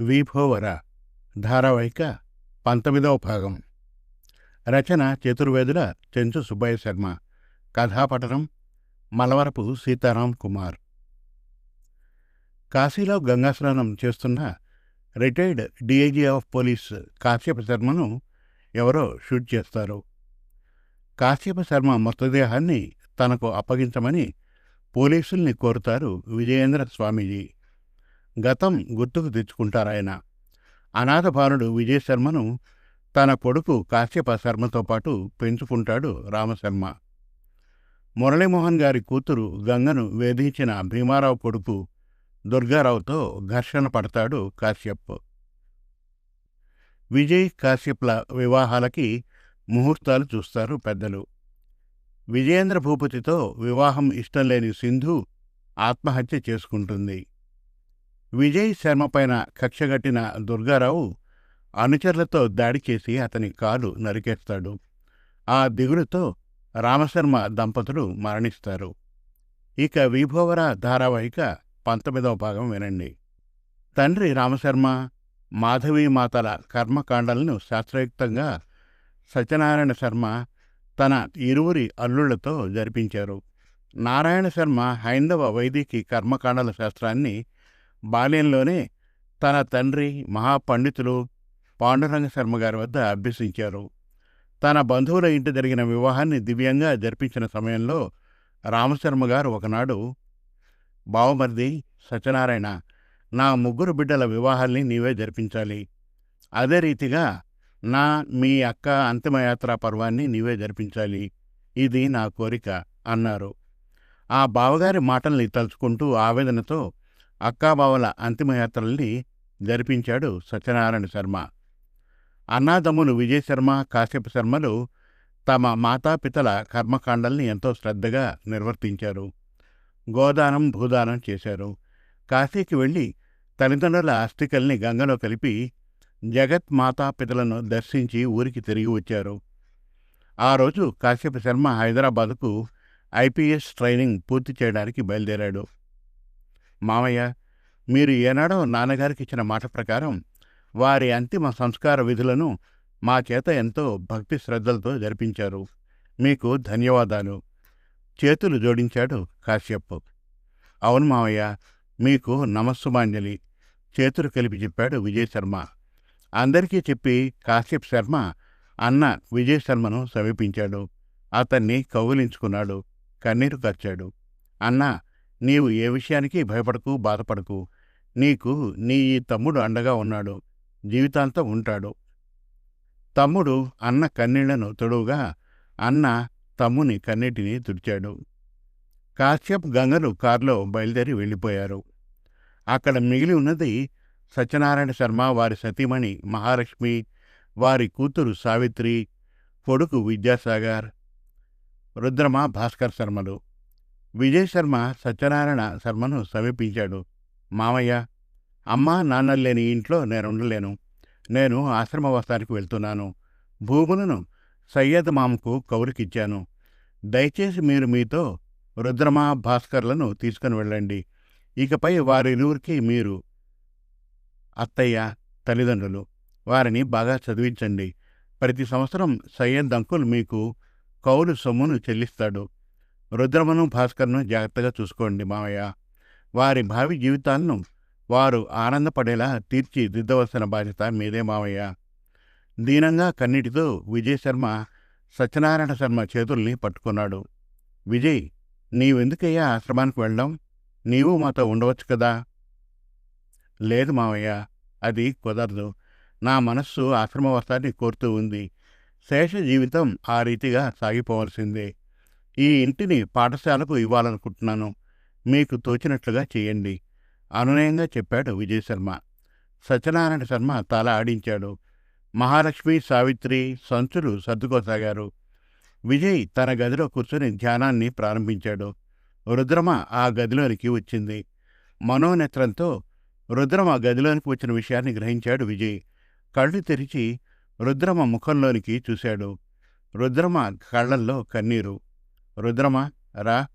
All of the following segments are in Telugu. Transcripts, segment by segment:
విభోవర ధారావాహిక పంతొమ్మిదవ భాగం. రచన చతుర్వేదుల చెంచు సుబ్బయ్య శర్మ. కథాపఠనం మలవరపు సీతారాం కుమార్. కాశీలో గంగాస్నానం చేస్తున్న retired DIG of police Kashyapa శర్మను ఎవరో షూట్ చేస్తారు. కాశ్యప శర్మ మృతదేహాన్ని తనకు అప్పగించమని పోలీసుల్ని కోరుతారు విజయేంద్ర స్వామీజీ. గతం గుర్తుకు తెచ్చుకుంటారాయన. అనాథ బాలుడు తన కొడుకు కాశ్యప శర్మతో పాటు పెంచుకుంటాడు రామశర్మ. మురళీమోహన్ గారి కూతురు గంగను వేధించిన భీమారావు కొడుకు దుర్గారావుతో ఘర్షణ పడతాడు కాశ్యప్. విజయ్ కాశ్యప్ల వివాహాలకి ముహూర్తాలు చూస్తారు పెద్దలు. విజయేంద్ర భూపతితో వివాహం ఇష్టం లేని సింధు ఆత్మహత్య చేసుకుంటుంది. విజయ్ శర్మ పైన కక్షగట్టిన దుర్గారావు అనుచరులతో దాడి చేసి అతని కాలు నరికేస్తాడు. ఆ దిగులుతో రామశర్మ దంపతులు మరణిస్తారు. ఇక విభోవర ధారావాహిక పంతొమ్మిదవ భాగం వినండి. తండ్రి రామశర్మ మాధవీమాతల కర్మకాండలను శాస్త్రయుక్తంగా సత్యనారాయణ శర్మ తన ఇరువురి అల్లుళ్ళతో జరిపించారు. నారాయణ శర్మ హైందవ వైదికి కర్మకాండల శాస్త్రాన్ని బాల్యంలోనే తన తండ్రి మహాపండితులు పాండురంగ శర్మ గారి వద్ద అభ్యసించారు. తన బంధువుల ఇంటి జరిగిన వివాహాన్ని దివ్యంగా జరిపించిన సమయంలో రామశర్మ గారు ఒకనాడు బావమర్ది సత్యనారాయణ నా ముగ్గురు బిడ్డల వివాహాల్ని నీవే జరిపించాలి. అదే రీతిగా నా మీ అక్క అంతిమయాత్రా పర్వాన్ని నీవే జరిపించాలి. ఇది నా కోరిక అన్నారు. ఆ బావగారి మాటల్ని తలుచుకుంటూ ఆవేదనతో అక్కాబావల అంతిమయాత్రల్ని జరిపించాడు సత్యనారాయణ శర్మ. అన్నాదమ్ములు విజయశర్మ కాశ్యప శర్మలు తమ మాతాపితల కర్మకాండల్ని ఎంతో శ్రద్ధగా నిర్వర్తించారు. గోదానం భూదానం చేశారు. కాశీకి వెళ్ళి తల్లిదండ్రుల అస్థికల్ని గంగలో కలిపి జగత్ మాతాపితలను దర్శించి ఊరికి తిరిగి వచ్చారు. ఆ రోజు కాశ్యప శర్మ హైదరాబాదుకు ఐపీఎస్ ట్రైనింగ్ పూర్తి చేయడానికి బయలుదేరాడు. మామయ్య మీరు ఏనాడో నాన్నగారికి ఇచ్చిన మాట ప్రకారం వారి అంతిమ సంస్కార విధులను మా చేత ఎంతో భక్తి శ్రద్ధలతో జరిపించారు. మీకు ధన్యవాదాలు. చేతులు జోడించాడు కాశ్యప్. అవును మామయ్య మీకు నమస్సుమాంజలి. చేతులు కలిపి చెప్పాడు విజయశర్మ. అందరికీ చెప్పి కాశ్యప్ శర్మ అన్న విజయశర్మను సమీపించాడు. అతన్ని కౌగిలించుకున్నాడు. కన్నీరు కచ్చాడు అన్నా నీవు ఏ విషయానికి భయపడకు బాధపడకు. నీకు నీ ఈ తమ్ముడు అండగా ఉన్నాడు. జీవితాంతం ఉంటాడు. తమ్ముడు అన్న కన్నీళ్ళను తొడువుగా అన్న తమ్ముని కన్నీటిని తుడిచాడు. కాశ్యప్ గంగలు కారులో బయలుదేరి వెళ్ళిపోయారు. అక్కడ మిగిలి ఉన్నది సత్యనారాయణ శర్మ వారి సతీమణి మహాలక్ష్మి వారి కూతురు సావిత్రి కొడుకు విద్యాసాగర్ రుద్రమ భాస్కర్ శర్మలు. విజయ్ శర్మ సత్యనారాయణ శర్మను సమీపించాడు. మామయ్య అమ్మా నాన్నలు లేని ఇంట్లో నేను ఉండలేను. నేను ఆశ్రమవాసానికి వెళ్తున్నాను. భూములను సయ్యద్ మామకు కౌలుకిచ్చాను. దయచేసి మీరు మీతో రుద్రమా భాస్కర్లను తీసుకుని వెళ్ళండి. ఇకపై వారిరువురికి మీరు అత్తయ్య తల్లిదండ్రులు వారిని బాగా చదివించండి. ప్రతి సంవత్సరం సయ్యద్ అంకుల్ మీకు కౌలు సొమ్మును చెల్లిస్తాడు. రుద్రమను భాస్కర్ను జాగ్రత్తగా చూసుకోండి మామయ్య వారి భావి జీవితాలను వారు ఆనందపడేలా తీర్చిదిద్దవలసిన బాధ్యత మీదే మామయ్య దీనంగా కన్నిటితో విజయశర్మ సత్యనారాయణ శర్మ చేతుల్ని పట్టుకున్నాడు. విజయ్ నీవెందుకయ్యా ఆశ్రమానికి వెళ్ళడం? నీవు మాతో ఉండవచ్చు కదా? లేదు మావయ్య అది కుదరదు. నా మనస్సు ఆశ్రమవస్తాన్ని కోరుతూ ఉంది. శేష జీవితం ఆ రీతిగా సాగిపోవలసిందే. ఈ ఇంటిని పాఠశాలకు ఇవ్వాలనుకుంటున్నాను. మీకు తోచినట్లుగా చేయండి. అనునయంగా చెప్పాడు విజయశర్మ సత్యనారాయణ శర్మ తల ఆడించాడు. మహాలక్ష్మి సావిత్రి సంచులు సర్దుకోసాగారు. విజయ్ తన గదిలో కూర్చొని ధ్యానాన్ని ప్రారంభించాడు. రుద్రమ ఆ గదిలోనికి వచ్చింది. మనోనేత్రంతో రుద్రమ గదిలోనికి వచ్చిన విషయాన్ని గ్రహించాడు విజయ్. కళ్ళు తెరిచి రుద్రమ ముఖంలోనికి చూశాడు. రుద్రమ కళ్ళల్లో కన్నీరు. రుద్రమ రా.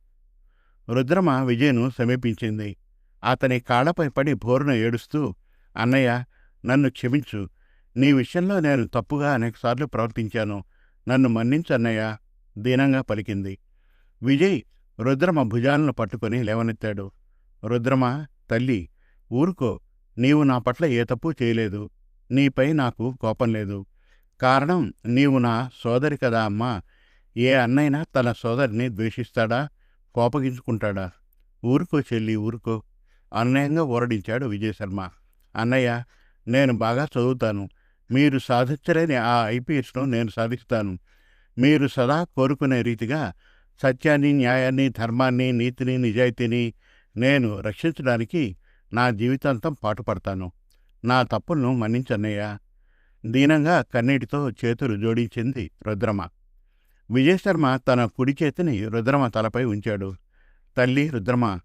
రుద్రమ విజయ్ను సమీపించింది. అతని కాళ్ళపై పడి భోరున ఏడుస్తూ అన్నయ్య నన్ను క్షమించు. నీ విషయంలో నేను తప్పుగా అనేకసార్లు ప్రవర్తించాను. నన్ను మన్నించు అన్నయ్య. దీనంగా పలికింది. విజయ్ రుద్రమ భుజాలను పట్టుకుని లేవనెత్తాడు. రుద్రమ తల్లి ఊరుకో. నీవు నా పట్ల ఏ తప్పు చేయలేదు. నీపై నాకు కోపం లేదు. కారణం నీవు నా సోదరి కదా అమ్మా. ఏ అన్నైనా తన సోదరిని ద్వేషిస్తాడా? కోపగించుకుంటాడా? ఊరుకో చెల్లి ఊరుకో. అన్యాయంగా ఊరడించాడు విజయశర్మ. అన్నయ్య నేను బాగా చదువుతాను. మీరు సాధించలేని ఆ ఐపీఎస్ను నేను సాధిస్తాను. మీరు సదా కోరుకునే రీతిగా సత్యాన్ని న్యాయాన్ని ధర్మాన్ని నీతిని నిజాయితీని నేను రక్షించడానికి నా జీవితాంతం పాటుపడతాను. నా తప్పులను మన్నించన్నయ్యా. దీనంగా కన్నీటితో చేతులు జోడించింది రుద్రమ. విజయశర్మ తన కుడి చేతిని రుద్రమ తలపై ఉంచాడు. తల్లి రుద్రమ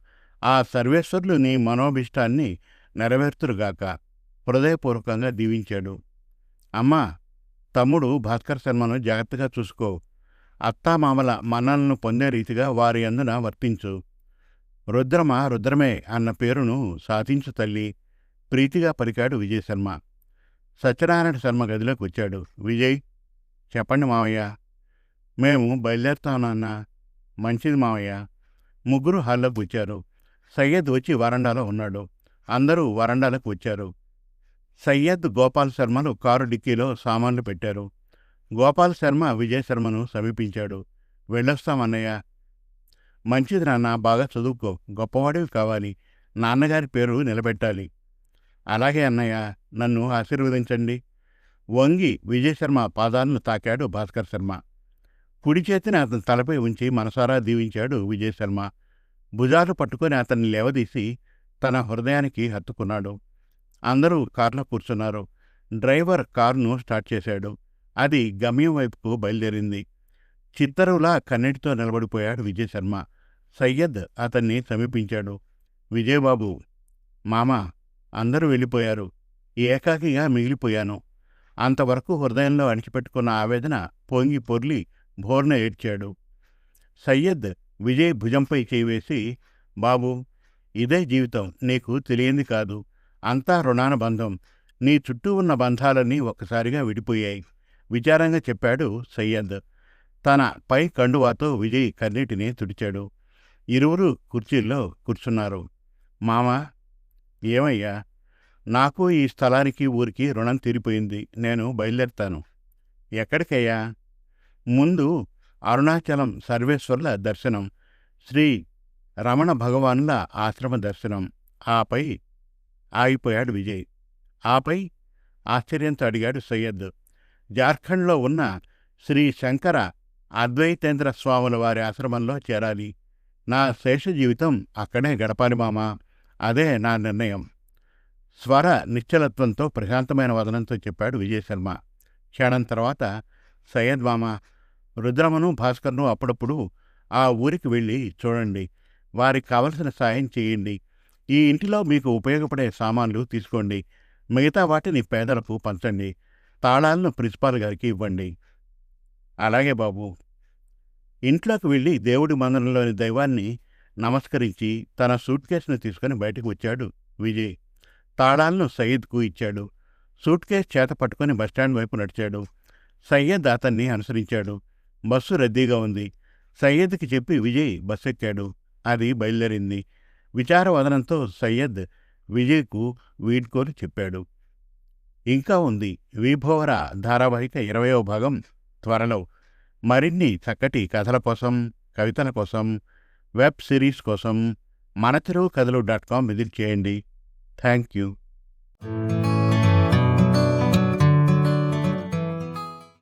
ఆ సర్వేశ్వరులు నీ మనోభిష్టాన్ని నెరవేర్తురుగాక హృదయపూర్వకంగా దీవించాడు. అమ్మా తమ్ముడు భాస్కర్ శర్మను జాగ్రత్తగా చూసుకో. అత్తామామల మన్నలను పొందే రీతిగా వారి అందున వర్తించు. రుద్రమ రుద్రమే అన్న పేరును సాధించు తల్లి. ప్రీతిగా పలికాడు విజయశర్మ. సత్యనారాయణ శర్మ గదిలోకి వచ్చాడు. విజయ్ చెప్పండి మావయ్య. మేము బయలుదేరుతామన్నా మంచిది మావయ్య. ముగ్గురు హాల్లోకి వచ్చారు సయ్యద్ వచ్చి వరండాలో ఉన్నాడు. అందరూ వరండాలకు వచ్చారు. సయ్యద్ గోపాల్ శర్మలు కారు డిక్కీలో సామాన్లు పెట్టారు. గోపాల్ శర్మ విజయ్ శర్మను సమీపించాడు. వెళ్ళొస్తామన్నయ్య మంచిది నాన్న బాగా చదువుకో. గొప్పవాడివి కావాలి. నాన్నగారి పేరు నిలబెట్టాలి. అలాగే అన్నయ్య. నన్ను ఆశీర్వదించండి. వంగి విజయశర్మ పాదాలను తాకాడు భాస్కర్ శర్మ. కుడి చేతిని అతని తలపై ఉంచి మనసారా దీవించాడు విజయశర్మ భుజాలు పట్టుకొని అతన్ని లేవదీసి తన హృదయానికి హత్తుకున్నాడు. అందరూ కారులో కూర్చున్నారు. డ్రైవర్ కారును స్టార్ట్ చేశాడు. అది గమ్యం వైపుకు బయలుదేరింది. చిత్తరువులా కన్నెటితో నిలబడిపోయాడు విజయశర్మ సయ్యద్ అతన్ని సమీపించాడు. విజయబాబు మామ అందరూ వెళ్ళిపోయారు. ఏకాకిగా మిగిలిపోయాను. అంతవరకు హృదయంలో అణిచిపెట్టుకున్న ఆవేదన పొంగి పొర్లి భోర్న ఏడ్చాడు. సయ్యద్ విజయ్ భుజంపై చేయివేసి బాబు ఇదే జీవితం నీకు తెలియంది కాదు. అంతా రుణాన బంధం. నీ చుట్టూ ఉన్న బంధాలన్నీ ఒక్కసారిగా విడిపోయాయి. విచారంగా చెప్పాడు సయ్యద్. తన పై కండువాతో విజయ్ కన్నీటిని తుడిచాడు. ఇరువురు కుర్చీల్లో కూర్చున్నారు. మామా ఏమయ్యా? నాకు ఈ స్థలానికి ఊరికి రుణం తీరిపోయింది. నేను బయలుదేరుతాను. ఎక్కడికయ్యా? ముందు అరుణాచలం సర్వేశ్వర్ల దర్శనం శ్రీ రమణ భగవానుల ఆశ్రమ దర్శనం. ఆపై ఆగిపోయాడు విజయ్. ఆపై ఆశ్చర్యంతో అడిగాడు సయ్యద్. జార్ఖండ్లో ఉన్న శ్రీ శంకర అద్వైతేంద్ర స్వాముల వారి ఆశ్రమంలో చేరాలి. నా శేష జీవితం అక్కడే గడపాలి మామా. అదే నా నిర్ణయం. స్వర నిశ్చలత్వంతో ప్రశాంతమైన వదనంతో చెప్పాడు విజయశర్మ క్షణం తర్వాత సయ్యద్ మామ రుద్రమను భాస్కర్ను అప్పుడప్పుడు ఆ ఊరికి వెళ్ళి చూడండి. వారికి కావలసిన సాయం చేయండి. ఈ ఇంటిలో మీకు ఉపయోగపడే సామాన్లు తీసుకోండి. మిగతా వాటిని పేదలకు పంచండి. తాళాలను ప్రిన్సిపాల్ గారికి ఇవ్వండి. అలాగే బాబు ఇంట్లోకి వెళ్ళి దేవుడి మందిరంలోని దైవాన్ని నమస్కరించి తన సూట్ కేసును తీసుకుని బయటకు వచ్చాడు విజయ్. తాళాలను సయీద్కు ఇచ్చాడు. సూట్ కేసు చేత పట్టుకుని బస్టాండ్ వైపు నడిచాడు. సయ్యద్ అతన్ని అనుసరించాడు. బస్సు రద్దీగా ఉంది. సయ్యద్కి చెప్పి విజయ్ బస్సు ఎక్కాడు అది బయలుదేరింది. విచారవదనంతో సయ్యద్ విజయ్కు వీడ్కోలు చెప్పాడు. ఇంకా ఉంది. విభోవర ధారావాహిక ఇరవయో భాగం త్వరలో. మరిన్ని చక్కటి కథల కోసం కవితల కోసం వెబ్ సిరీస్ కోసం మన తెలుగు కథలు డాట్ కామ్ విజిట్ చేయండి. Thank you